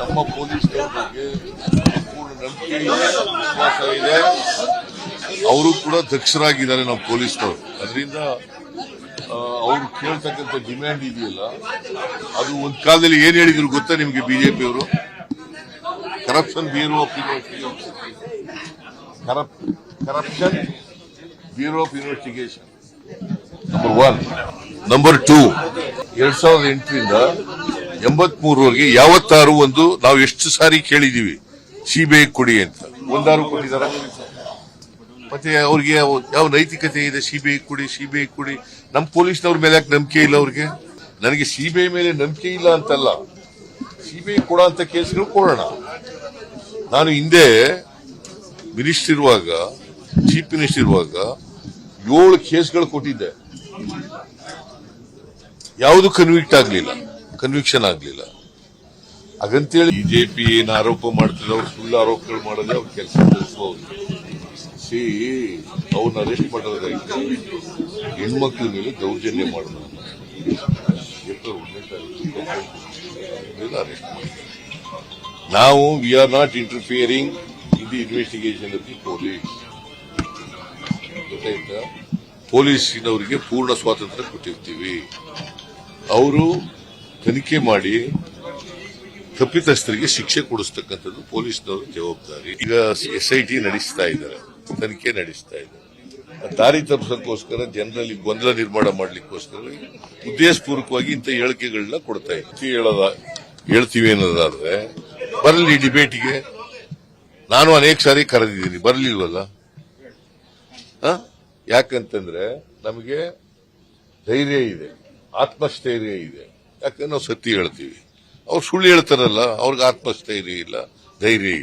ನಮ್ಮ ಪೊಲೀಸ್ ಬಗ್ಗೆ ಸಂಪೂರ್ಣ ನಂಬಿಕೆ ವಿಶ್ವಾಸ ಇದೆ. ಅವರು ಕೂಡ ದಕ್ಷರಾಗಿದ್ದಾರೆ ನಮ್ಮ ಪೊಲೀಸ್ನವರು ಅದರಿಂದ ಅವ್ರು ಕೇಳ್ತಕ್ಕಂಥ ಡಿಮ್ಯಾಂಡ್ ಇದೆಯಲ್ಲ, ಅದು ಒಂದ್ ಕಾಲದಲ್ಲಿ ಏನ್ ಹೇಳಿದ್ರು ಗೊತ್ತಾ ನಿಮ್ಗೆ ಬಿಜೆಪಿ ಅವರು? Corruption bureau of corruption bureau of investigation number one number two ಎರಡ್ ಸಾವಿರದ ಎಂಟರಿಂದ ಎಂಬತ್ ಮೂರವರೆಗೆ ಯಾವತ್ತಾರು ಒಂದು ನಾವು ಎಷ್ಟು ಸಾರಿ ಕೇಳಿದೀವಿ ಸಿಬಿಐ ಕೊಡಿ ಅಂತ. ಒಂದಾರು ಕೊಟ್ಟಿದಾರ ಮತ್ತೆ ಅವ್ರಿಗೆ ಯಾವ ನೈತಿಕತೆ ಇದೆ? ಸಿಬಿಐ ಕೊಡಿ ಸಿಬಿಐ ಕೊಡಿ. ನಮ್ಮ ಪೊಲೀಸ್ನವ್ರ ಮೇಲೆ ಯಾಕೆ ನಂಬಿಕೆ ಇಲ್ಲ ಅವ್ರಿಗೆ? ನನಗೆ ಸಿಬಿಐ ಮೇಲೆ ನಂಬಿಕೆ ಇಲ್ಲ ಅಂತಲ್ಲ. ಸಿಬಿಐ ಕೊಡೋ ಅಂತ ಕೇಸ್ಗಳು ಕೊಡೋಣ. ನಾನು ಹಿಂದೆ ಮಿನಿಸ್ಟರ್ ಇರುವಾಗ, ಚೀಫ್ ಮಿನಿಸ್ಟರ್ ಇರುವಾಗ ಏಳು ಕೇಸ್ಗಳು ಕೊಟ್ಟಿದ್ದೆ. ಯಾವುದು ಕನ್ವಿಕ್ಟ್ ಆಗ್ಲಿಲ್ಲ. ಕನ್ವಿಕ್ಷನ್ ಆಗ್ಲಿಲ್ಲ. ಹಾಗಂತೇಳಿ ಬಿಜೆಪಿ ಏನ್ ಆರೋಪ ಮಾಡ್ತಿದ್ರೆ ಅವ್ರು ಸುಳ್ಳು ಆರೋಪಗಳು ಮಾಡೋದೇ ಅವ್ರ ಕೆಲಸ ತಿಳಿಸಬಹುದು ಸಿ ಅವ್ರನ್ನ ಅರೆಸ್ಟ್ ಮಾಡೋದಾಯ್ತು. ಹೆಣ್ಮಕ್ಳ ಮೇಲೆ ದೌರ್ಜನ್ಯ ಮಾಡೋದು ಅರೆಸ್ಟ್ ನಾವು we are not interfering in the investigation of the police ಗೊತ್ತಾಯ್ತಾ? ಪೊಲೀಸಿನವರಿಗೆ ಪೂರ್ಣ ಸ್ವಾತಂತ್ರ್ಯ ಕೊಟ್ಟಿರ್ತೀವಿ. ಅವರು ತನಿಖೆ ಮಾಡಿ ತಪ್ಪಿತಸ್ಥರಿಗೆ ಶಿಕ್ಷೆ ಕೊಡಿಸ್ತಕ್ಕಂಥದ್ದು ಪೊಲೀಸ್ನವರು ಜವಾಬ್ದಾರಿ. ಈಗ ಎಸ್ ಐ ನಡೆಸ್ತಾ ಇದ್ದಾರೆ. ತನಿಖೆ ನಡೆಸ್ತಾ ಇದ್ದಾರೆ. ದಾರಿ ತಪ್ಪಿಸೋಕ್ಕೋಸ್ಕರ ಜನರಲ್ಲಿ ಗೊಂದಲ ನಿರ್ಮಾಣ ಮಾಡಲಿಕ್ಕೋಸ್ಕರ ಉದ್ದೇಶಪೂರ್ವಕವಾಗಿ ಇಂಥ ಹೇಳಿಕೆಗಳನ್ನ ಕೊಡ್ತಾ ಇದ್ದೀವಿ ಹೇಳದ, ಹೇಳ್ತೀವಿ ಅನ್ನೋದಾದ್ರೆ, ಬರಲಿ ಡಿಬೇಟಿಗೆ. ನಾನು ಅನೇಕ ಸಾರಿ ಕರೆದಿದ್ದೀನಿ, ಬರಲಿಲ್ವಲ್ಲ? ಯಾಕಂತಂದ್ರೆ ನಮಗೆ ಧೈರ್ಯ ಇದೆ, ಆತ್ಮಸ್ಥೈರ್ಯ ಇದೆ. ಯಾಕಂದ್ರೆ ನಾವು ಸತ್ಯ ಹೇಳ್ತೀವಿ. ಅವ್ರು ಸುಳ್ಳು ಹೇಳ್ತಾರಲ್ಲ ಅವ್ರಿಗೆ ಆತ್ಮಸ್ಥೈರ್ಯ ಇಲ್ಲ ಧೈರ್ಯ ಇಲ್ಲ.